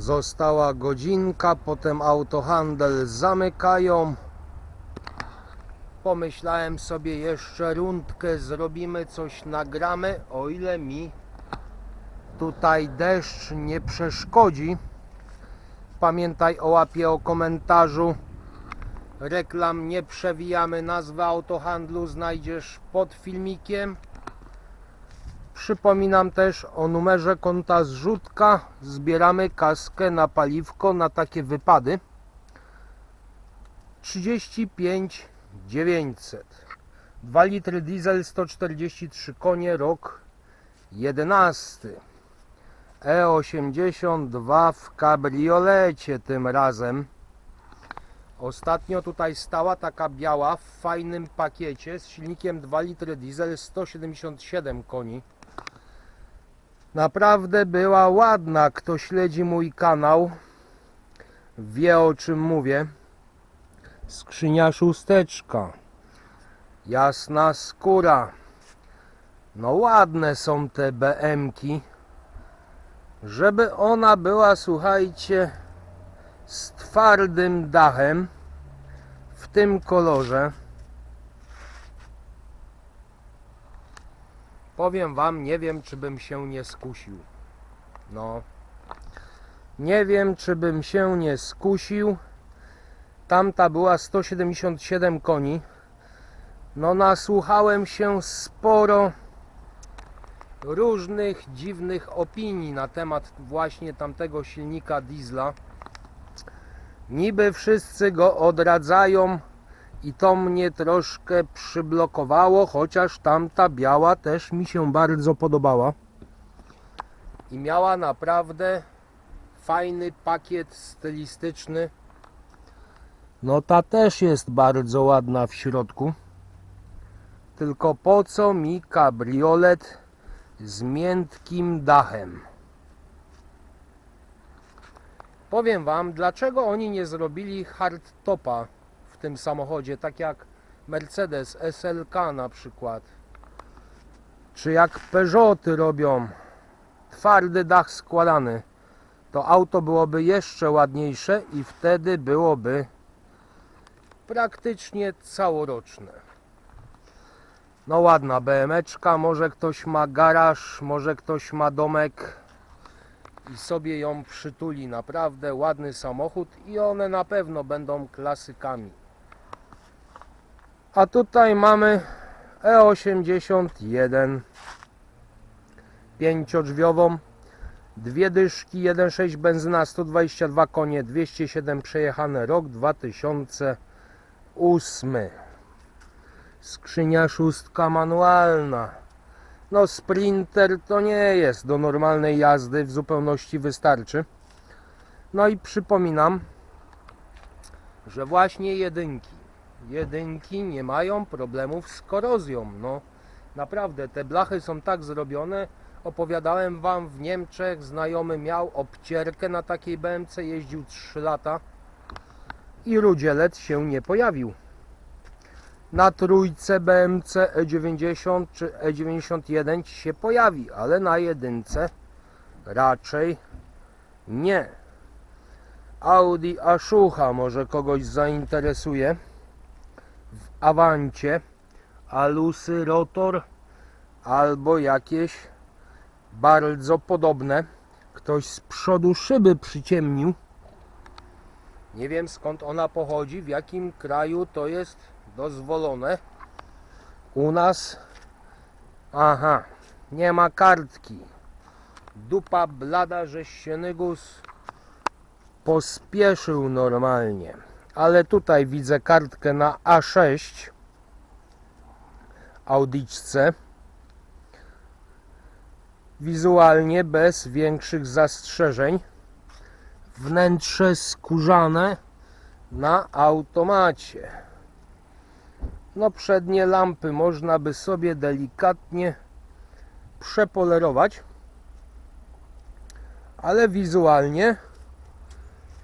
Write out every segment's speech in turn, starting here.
Została godzinka, potem autohandel zamykają. Pomyślałem sobie jeszcze rundkę zrobimy, coś nagramy, o ile mi tutaj deszcz nie przeszkodzi. Pamiętaj o łapie, o komentarzu. Reklam nie przewijamy, nazwę autohandlu znajdziesz pod filmikiem. Przypominam też o numerze konta zrzutka. Zbieramy kaskę na paliwko na takie wypady. 35 900. 2 litry diesel 143 konie rok 11. E82 w kabriolecie tym razem. Ostatnio tutaj stała taka biała w fajnym pakiecie z silnikiem 2 litry diesel 177 koni. Naprawdę była ładna. Kto śledzi mój kanał, wie o czym mówię. Skrzynia szósteczka. Jasna skóra. No ładne są te BM-ki. Żeby ona była, słuchajcie, z twardym dachem w tym kolorze. Powiem wam, nie wiem czy bym się nie skusił. No. Nie wiem czy bym się nie skusił. Tamta była 177 koni. No nasłuchałem się sporo różnych dziwnych opinii na temat właśnie tamtego silnika diesla. Niby wszyscy go odradzają i to mnie troszkę przyblokowało, chociaż tamta biała też mi się bardzo podobała. I miała naprawdę fajny pakiet stylistyczny. No ta też jest bardzo ładna w środku. Tylko po co mi kabriolet z miętkim dachem? Powiem Wam, dlaczego oni nie zrobili hardtopa tym samochodzie, tak jak Mercedes SLK na przykład. Czy jak Peugeoty robią twardy dach składany, to auto byłoby jeszcze ładniejsze i wtedy byłoby praktycznie całoroczne. No ładna BMeczka, może ktoś ma garaż, może ktoś ma domek i sobie ją przytuli. Naprawdę ładny samochód i one na pewno będą klasykami. A tutaj mamy E81 pięciodrzwiową dwie dyszki 1.6 benzyna 122 konie 207 przejechane rok 2008 skrzynia szóstka manualna. No sprinter to nie jest do normalnej jazdy w zupełności wystarczy. No i przypominam że właśnie jedynki jedynki nie mają problemów z korozją no naprawdę te blachy są tak zrobione opowiadałem wam w Niemczech znajomy miał obcierkę na takiej BMC jeździł 3 lata i rudzielec się nie pojawił na trójce BMC E90 czy E91 ci się pojawi, ale na jedynce raczej nie. Audi A6 może kogoś zainteresuje. W Avancie alusy rotor albo jakieś bardzo podobne. Ktoś z przodu szyby przyciemnił. Nie wiem skąd ona pochodzi, w jakim kraju to jest dozwolone. U nas, aha, nie ma kartki. Dupa blada, że Sienygus pospieszył normalnie. Ale tutaj widzę kartkę na A6 Audiczce. Wizualnie bez większych zastrzeżeń. Wnętrze skórzane na automacie. No przednie lampy można by sobie delikatnie przepolerować. Ale wizualnie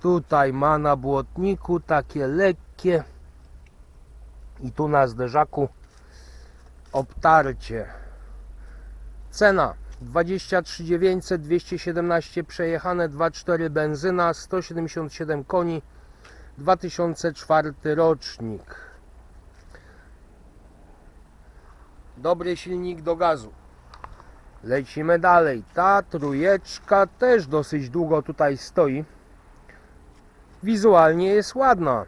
tutaj ma na błotniku takie lekkie i tu na zderzaku obtarcie. Cena 23 900, 217 przejechane, 2,4 benzyna, 177 koni, 2004 rocznik. Dobry silnik do gazu. Lecimy dalej. Ta trójeczka też dosyć długo tutaj stoi. Wizualnie jest ładna.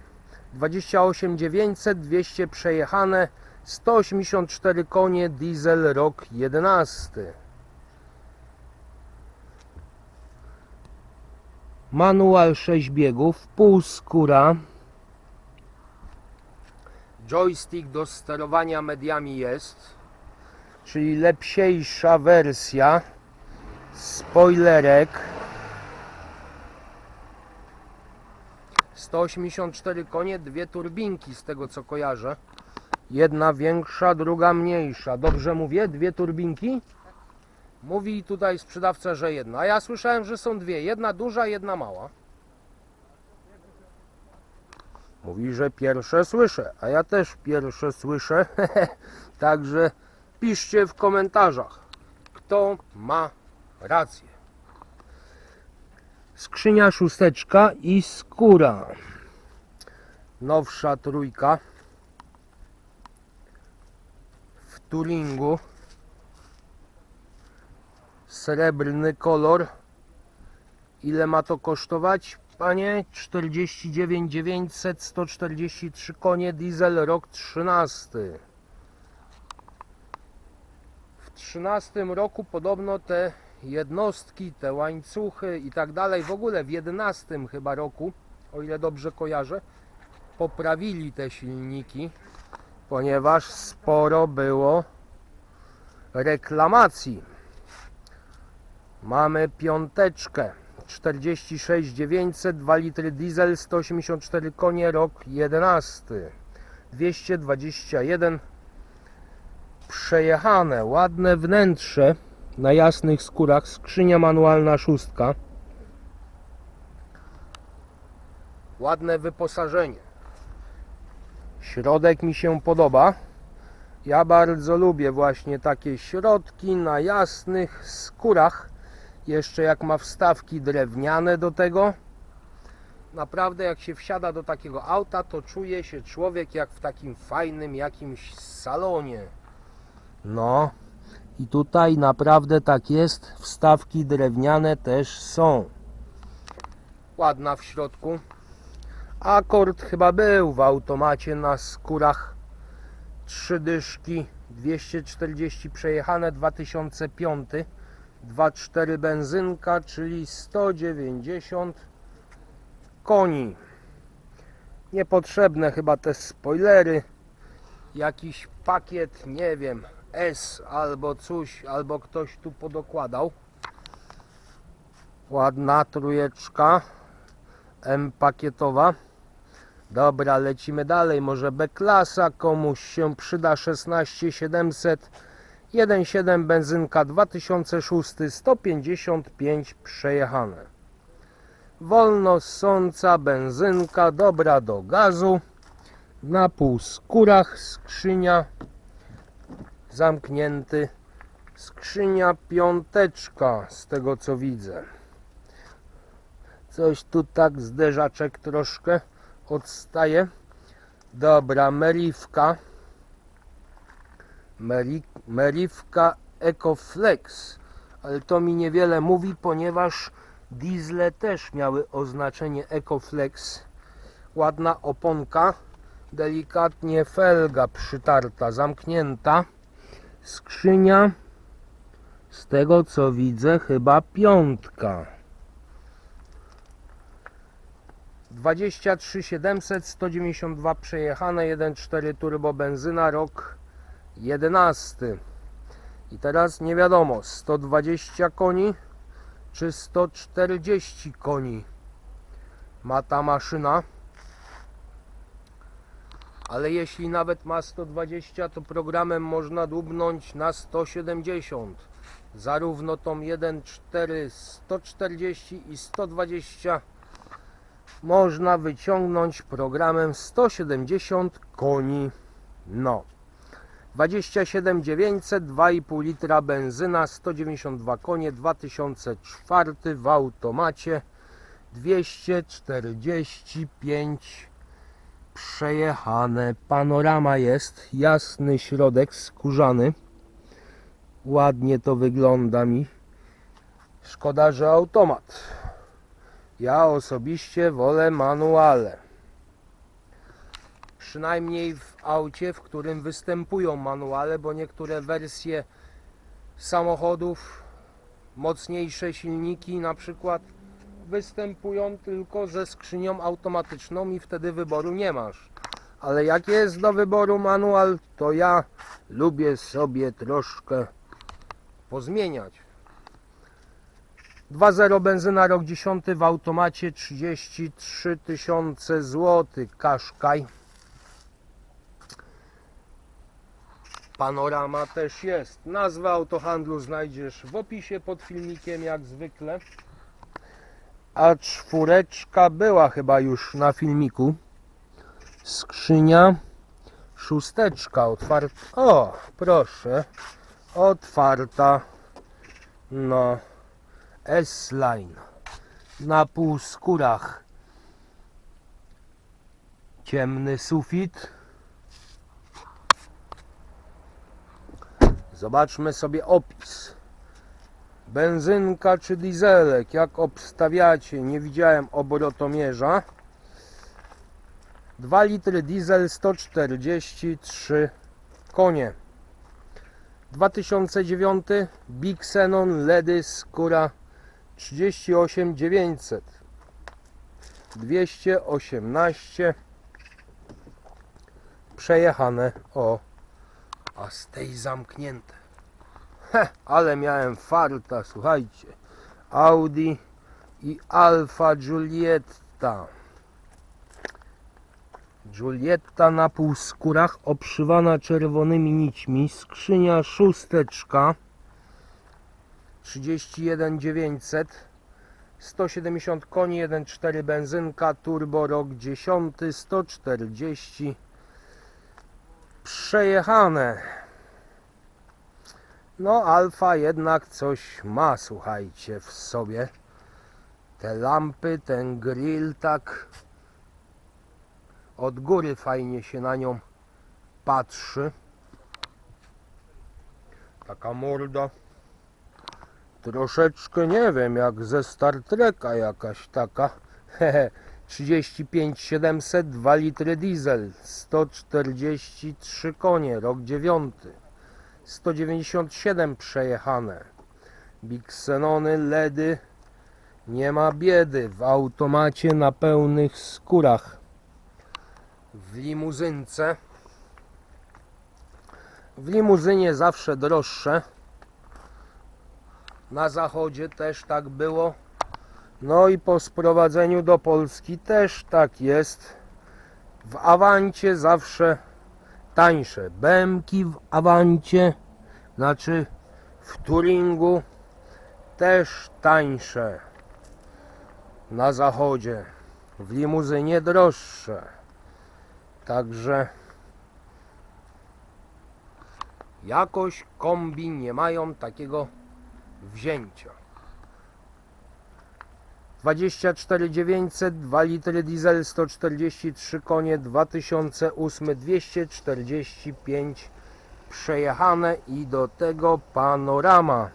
28 900, 200 przejechane, 184 konie, diesel rok 11. Manual 6 biegów, półskóra. Joystick do sterowania mediami jest, czyli lepsiejsza wersja. Spoilerek. 184 konie, dwie turbinki z tego co kojarzę. Jedna większa, druga mniejsza. Dobrze mówię? Dwie turbinki? Mówi tutaj sprzedawca, że jedna. A ja słyszałem, że są dwie. Jedna duża, jedna mała. Mówi, że pierwsze słyszę, a ja też pierwsze słyszę. Także piszcie w komentarzach, kto ma rację. Skrzynia szósteczka i skóra. Nowsza trójka. W Turingu. Srebrny kolor. Ile ma to kosztować? Panie, 49 900, 143 konie, diesel, rok 13. W 13 roku podobno te jednostki, te łańcuchy i tak dalej, w ogóle w 11 chyba roku, o ile dobrze kojarzę, poprawili te silniki, ponieważ sporo było reklamacji. Mamy piąteczkę 46 900, 2 litry diesel, 184 konie, rok 11. 221 przejechane, ładne wnętrze na jasnych skórach, skrzynia manualna szóstka. Ładne wyposażenie. Środek mi się podoba. Ja bardzo lubię właśnie takie środki na jasnych skórach. Jeszcze jak ma wstawki drewniane do tego. Naprawdę jak się wsiada do takiego auta, to czuje się człowiek jak w takim fajnym jakimś salonie. No i tutaj naprawdę tak jest. Wstawki drewniane też są. Ładna w środku. Akord chyba był w automacie na skórach. Trzy dyszki, 240 przejechane, 2005. 2,4 benzynka, czyli 190 koni. Niepotrzebne chyba te spoilery. Jakiś pakiet, nie wiem, S albo coś, albo ktoś tu podokładał. Ładna trójeczka M pakietowa. Dobra, lecimy dalej. Może B-klasa komuś się przyda 16700 1,7 benzynka 2006 155 przejechane. Wolno ssąca benzynka dobra do gazu. Na półskórach skrzynia zamknięty. Skrzynia piąteczka z tego co widzę. Coś tu tak zderzaczek troszkę odstaje. Dobra, meriwka. Meri, Meriwka EcoFlex, ale to mi niewiele mówi, ponieważ diesle też miały oznaczenie EcoFlex. Ładna oponka, delikatnie felga przytarta, zamknięta. Skrzynia, z tego co widzę, chyba piątka. 23 700, 192 przejechane, 1.4 turbo benzyna, rok 11. I teraz nie wiadomo, 120 koni czy 140 koni ma ta maszyna. Ale jeśli nawet ma 120, to programem można dłubnąć na 170. Zarówno tą 1.4 140 i 120 można wyciągnąć programem 170 koni. No. 27 900, 2,5 litra benzyna, 192 konie, 2004 w automacie, 245 przejechane. Panorama jest, jasny środek, skórzany. Ładnie to wygląda mi. Szkoda, że automat. Ja osobiście wolę manuale. Przynajmniej w aucie, w którym występują manuale, bo niektóre wersje samochodów, mocniejsze silniki na przykład, występują tylko ze skrzynią automatyczną i wtedy wyboru nie masz. Ale jak jest do wyboru manual, to ja lubię sobie troszkę pozmieniać. 2.0 benzyna rok 10 w automacie 33 tysiące złotych Kaszkaj. Panorama też jest. Nazwę autohandlu znajdziesz w opisie pod filmikiem jak zwykle. A czwóreczka była chyba już na filmiku. Skrzynia szósteczka otwarta. O, proszę. Otwarta. No. S-Line na półskórach ciemny sufit zobaczmy sobie opis benzynka czy dieselek? Jak obstawiacie? Nie widziałem obrotomierza 2 litry diesel 143 konie. 2009 Big Xenon LEDy skóra 38 900 218 przejechane. O a z tej zamknięte Ale miałem farta słuchajcie. Audi i Alfa Giulietta. Giulietta na półskórach obszywana czerwonymi nićmi. Skrzynia szósteczka. 31 900 170 koni 1.4 benzynka turbo rok 10 140 przejechane no alfa jednak coś ma słuchajcie w sobie te lampy ten grill tak od góry fajnie się na nią patrzy taka morda Troszeczkę nie wiem, jak ze Star Treka jakaś taka. Hehe, 35 700, 2 litry diesel, 143 konie, rok 9. 197 przejechane. Big Xenony, LEDy, nie ma biedy. W automacie na pełnych skórach. W limuzynce. W limuzynie zawsze droższe. Na zachodzie też tak było. No i po sprowadzeniu do Polski też tak jest. W Awancie zawsze tańsze. Bemki w Awancie, znaczy w Turingu też tańsze. Na zachodzie. W limuzynie droższe. Także jakoś kombi nie mają takiego wzięcia. 24 900, 2 litry diesel, 143 konie, 2008, 245 przejechane i do tego panorama.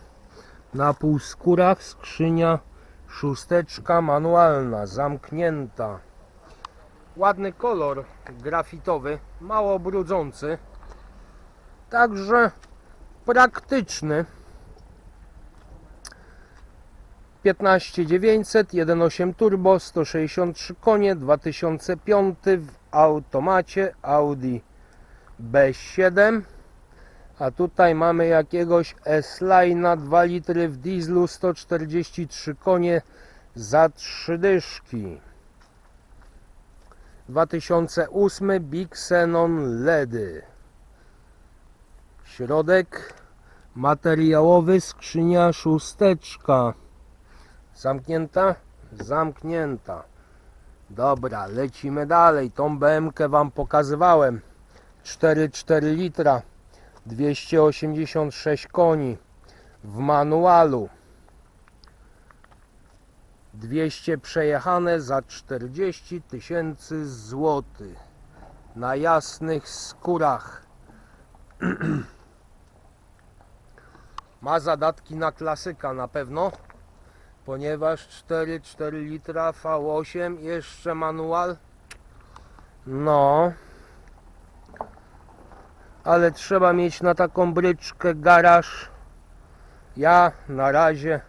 Na półskórach skrzynia szósteczka manualna, zamknięta. Ładny kolor grafitowy, mało brudzący, także praktyczny. 15 900, 1.8 turbo, 163 konie, 2005 w automacie Audi B7. A tutaj mamy jakiegoś S-Line'a 2 litry w dieslu, 143 konie za 3 dyszki. 2008 Big Xenon LEDy. Środek materiałowy, skrzynia szósteczka. Zamknięta? Zamknięta. Dobra, lecimy dalej. Tą BMK Wam pokazywałem. 4,4 litra. 286 koni w manualu 200 przejechane za 40 tysięcy złotych na jasnych skórach ma zadatki na klasyka na pewno ponieważ 4,4 litra V8 jeszcze manual. No. Ale trzeba mieć na taką bryczkę garaż. Ja na razie.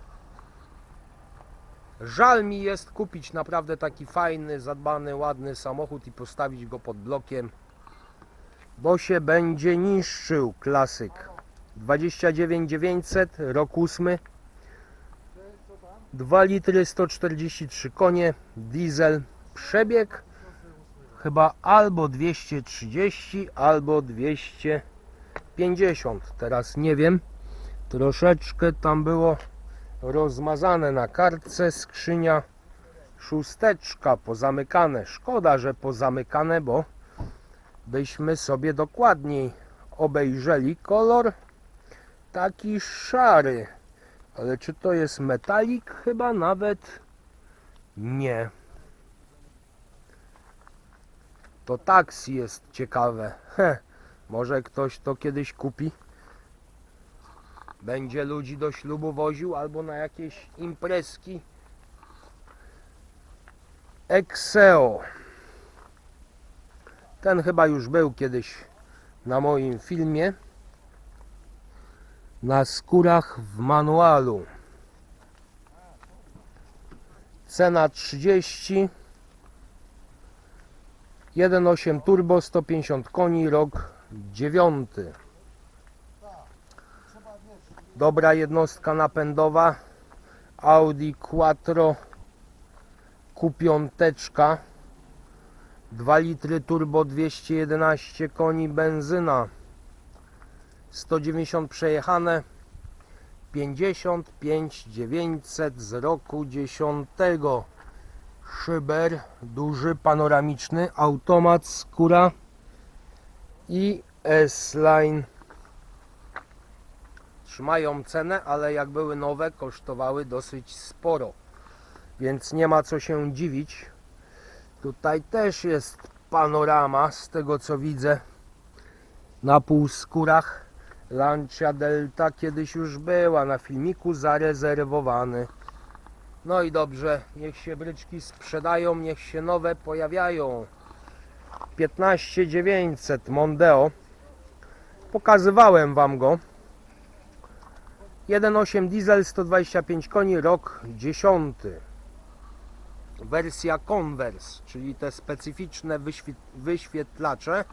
Żal mi jest kupić naprawdę taki fajny, zadbany, ładny samochód i postawić go pod blokiem bo się będzie niszczył klasyk. 29900 rok 8 2 litry 143 konie diesel przebieg chyba albo 230 albo 250 teraz nie wiem troszeczkę tam było rozmazane na kartce skrzynia szósteczka pozamykane. Szkoda że pozamykane bo byśmy sobie dokładniej obejrzeli kolor. Taki szary ale czy to jest metalik chyba nawet nie to taksi jest ciekawe. Może ktoś to kiedyś kupi. Będzie ludzi do ślubu woził albo na jakieś imprezki. Exeo. Ten chyba już był kiedyś na moim filmie. Na skórach w manualu. Cena 30 1.8 turbo 150 koni rok 9 dobra jednostka napędowa. Audi Quattro kupiąteczka. 2 litry turbo 211 koni benzyna 190 przejechane 55 900 z roku 10 szyber duży, panoramiczny, automat, skóra i S-Line. Trzymają cenę, ale jak były nowe, kosztowały dosyć sporo, więc nie ma co się dziwić. Tutaj też jest panorama, z tego co widzę, na półskórach. Lancia Delta kiedyś już była na filmiku zarezerwowany. No i dobrze, niech się bryczki sprzedają, niech się nowe pojawiają. 15900 Mondeo. Pokazywałem Wam go. 1.8 diesel, 125 koni, rok 10. Wersja Converse, czyli te specyficzne wyświet wyświetlacze.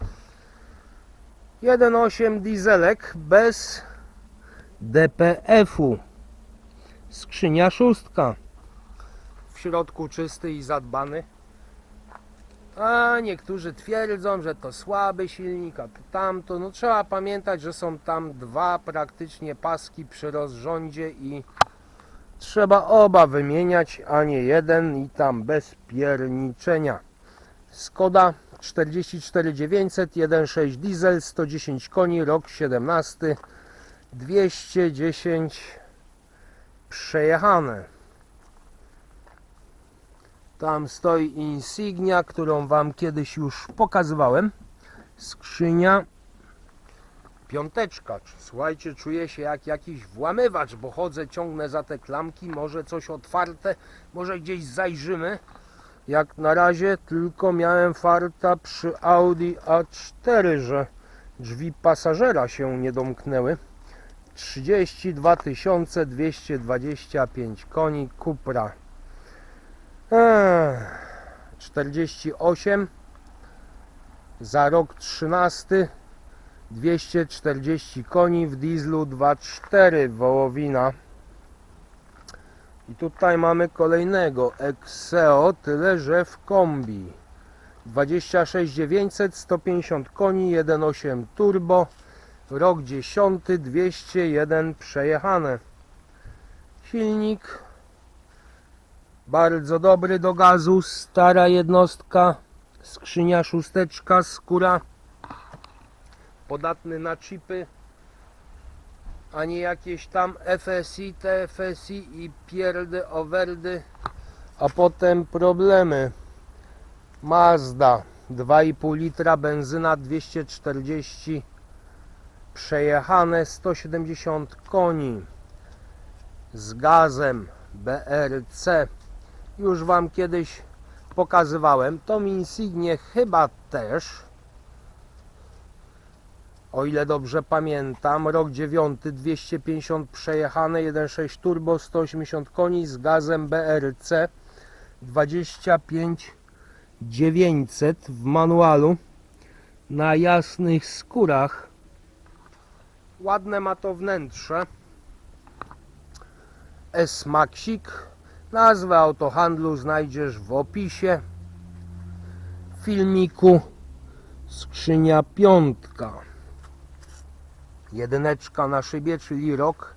1.8 dieselek bez DPF-u. Skrzynia szóstka w środku czysty i zadbany. A niektórzy twierdzą, że to słaby silnik, a to tamto. No trzeba pamiętać, że są tam dwa praktycznie paski przy rozrządzie i trzeba oba wymieniać, a nie jeden i tam bez pierniczenia. Skoda 44900 1.6 diesel 110 koni rok 17 210 przejechane. Tam stoi Insignia, którą Wam kiedyś już pokazywałem. Skrzynia. Piąteczka. Słuchajcie, czuję się jak jakiś włamywacz, bo chodzę, ciągnę za te klamki. Może coś otwarte, może gdzieś zajrzymy. Jak na razie tylko miałem farta przy Audi A4, że drzwi pasażera się nie domknęły. 32 225 koni Cupra. Eee, 48 za rok 13 240 koni w dieslu 2.4 wołowina i tutaj mamy kolejnego Exeo tyle że w kombi. 26 900 150 koni 1.8 turbo. Rok 10 201 przejechane. Silnik. Bardzo dobry do gazu, stara jednostka, skrzynia szósteczka, skóra, podatny na chipy, a nie jakieś tam FSI, TFSI i pierdy, overdy, a potem problemy. Mazda 2,5 litra benzyna 240 przejechane 170 koni. Z gazem BRC już Wam kiedyś pokazywałem. Tą Insignię chyba też o ile dobrze pamiętam rok 9 250 przejechane 1.6 turbo 180 koni z gazem BRC 25 900 w manualu. Na jasnych skórach ładne ma to wnętrze S-Maxik. Nazwę autohandlu znajdziesz w opisie filmiku. Skrzynia piątka jedyneczka na szybie czyli rok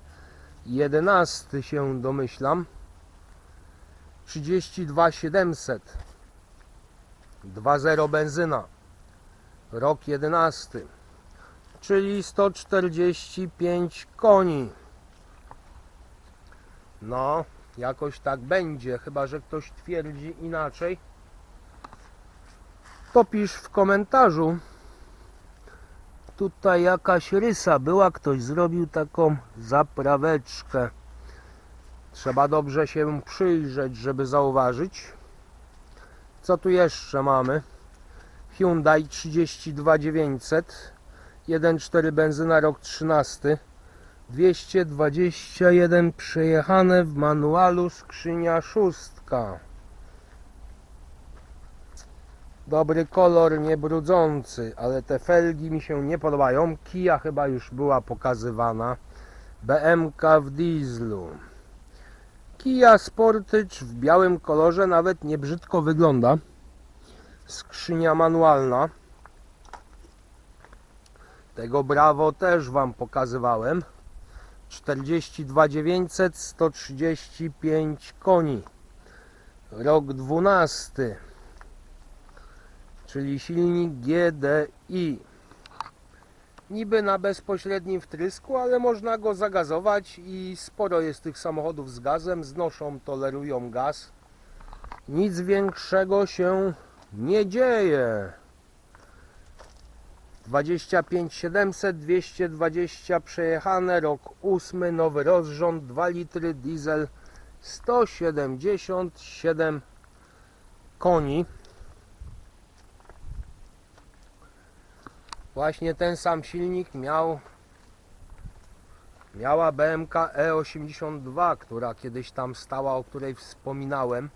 11 się domyślam. 32 700 2.0 benzyna. Rok 11 czyli 145 koni. No jakoś tak będzie chyba że ktoś twierdzi inaczej. To pisz w komentarzu tutaj jakaś rysa była ktoś zrobił taką zapraweczkę. Trzeba dobrze się przyjrzeć żeby zauważyć. Co tu jeszcze mamy? Hyundai 32900 1.4 benzyna rok 13 221 przejechane w manualu skrzynia szóstka dobry kolor nie brudzący ale te felgi mi się nie podobają Kia chyba już była pokazywana BMK w dieslu Kia Sportage w białym kolorze nawet nie brzydko wygląda. Skrzynia manualna. Tego Bravo też Wam pokazywałem. 42 900 135 koni. Rok 12. Czyli silnik GDI. Niby na bezpośrednim wtrysku, ale można go zagazować i sporo jest tych samochodów z gazem, znoszą, tolerują gaz. Nic większego się nie dzieje. 25 700, 220 przejechane, rok 8, nowy rozrząd, 2 litry, diesel 177 koni. Właśnie ten sam silnik miał miała BMK E82, która kiedyś tam stała, o której wspominałem.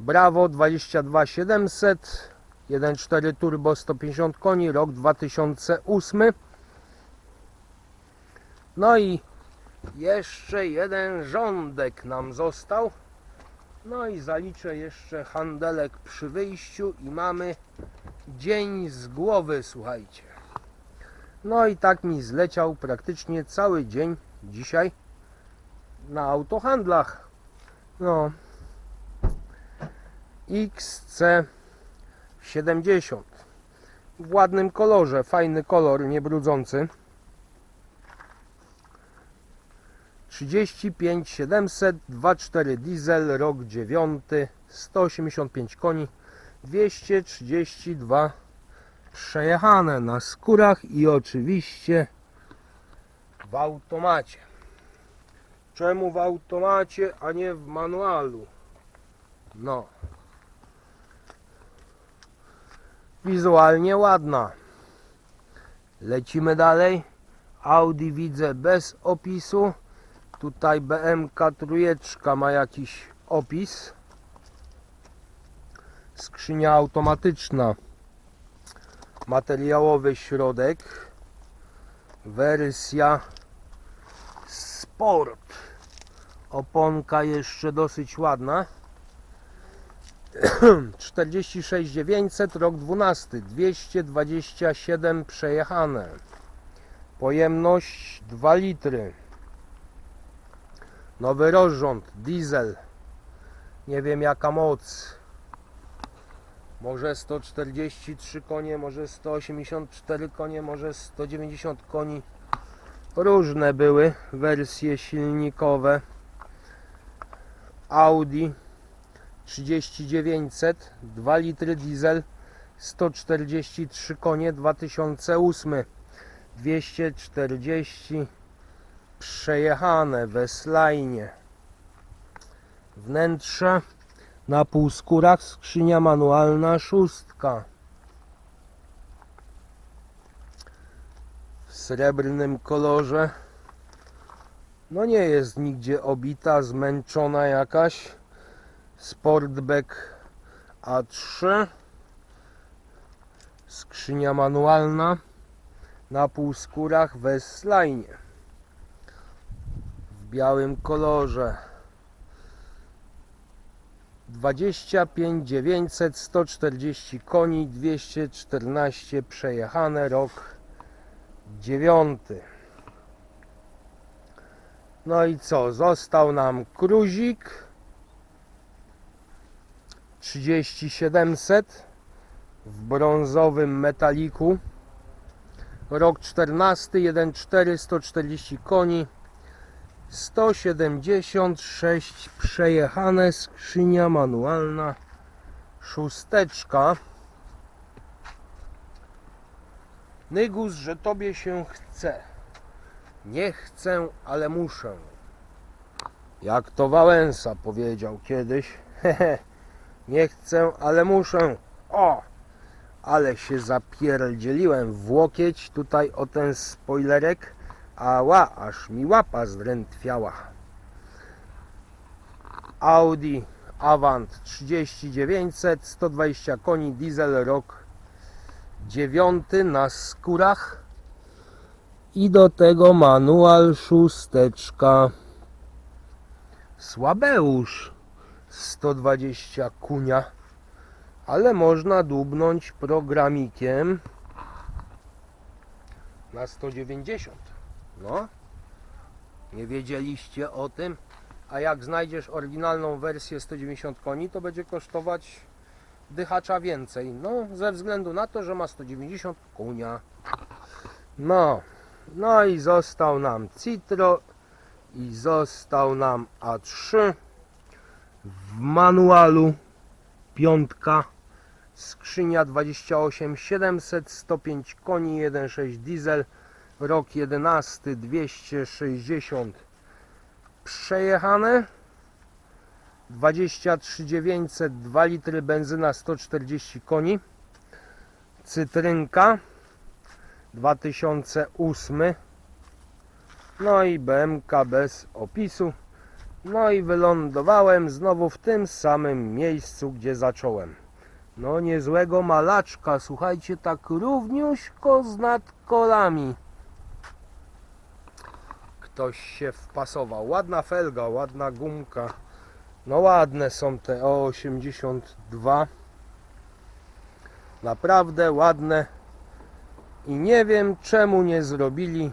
Bravo 22700 1.4 turbo 150 koni, rok 2008. No i jeszcze jeden rządek nam został. No i zaliczę jeszcze handelek przy wyjściu i mamy dzień z głowy, słuchajcie. No i tak mi zleciał praktycznie cały dzień dzisiaj na autohandlach. No. XC70 w ładnym kolorze, fajny kolor, niebrudzący. 35 700 2.4 diesel rok 9 185 koni 232 przejechane na skórach i oczywiście w automacie. Czemu w automacie, a nie w manualu? No. Wizualnie ładna. Lecimy dalej. Audi widzę bez opisu. Tutaj BMK trójeczka ma jakiś opis. Skrzynia automatyczna. Materiałowy środek. Wersja Sport. Oponka jeszcze dosyć ładna. 46 900 rok 12 227 przejechane. Pojemność 2 litry nowy rozrząd diesel nie wiem jaka moc może 143 konie, może 184 konie, może 190 koni. Różne były wersje silnikowe. Audi 3900, 2 litry diesel, 143 konie, 2008, 240 przejechane w S-Line. Wnętrze na półskórach, skrzynia manualna, szóstka. W srebrnym kolorze. No nie jest nigdzie obita, zmęczona jakaś. Sportback A3. Skrzynia manualna na półskórach w S-Line. Białym kolorze. 25 900 140 koni 214 przejechane rok 9 no i co został nam cruzik 3700 w brązowym metaliku. Rok 14 1.4 140 koni 176 przejechane, skrzynia manualna, szósteczka. Nygus, że tobie się chce. Nie chcę, ale muszę. Jak to Wałęsa powiedział kiedyś. Nie chcę, ale muszę. O! Ale się zapierdzieliłem w łokieć tutaj o ten spoilerek. Ała, aż mi łapa zdrętwiała. Audi Avant 3900, 120 koni, diesel rok 9 na skórach. I do tego manual szósteczka. Słabeusz 120 kunia, ale można dubnąć programikiem na 190. No, nie wiedzieliście o tym. A jak znajdziesz oryginalną wersję 190 koni, to będzie kosztować dychacza więcej. No, ze względu na to, że ma 190 kunia. No, no i został nam Citro i został nam A3 w manualu piątka skrzynia 28 700 105 koni 1.6 diesel rok 11 260 przejechane. 23 900 2 litry benzyna 140 koni. Cytrynka 2008 no i BMK bez opisu. No i wylądowałem znowu w tym samym miejscu gdzie zacząłem. No niezłego malaczka słuchajcie tak równiuśko z nadkolami ktoś się wpasował. Ładna felga, ładna gumka. No ładne są te O82. Naprawdę ładne. I nie wiem czemu nie zrobili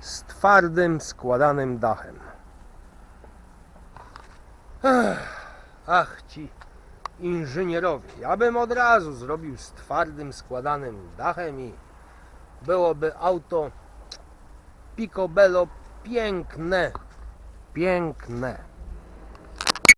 z twardym, składanym dachem. Ach ci inżynierowie. Ja bym od razu zrobił z twardym, składanym dachem i byłoby auto Picobello piękne, piękne.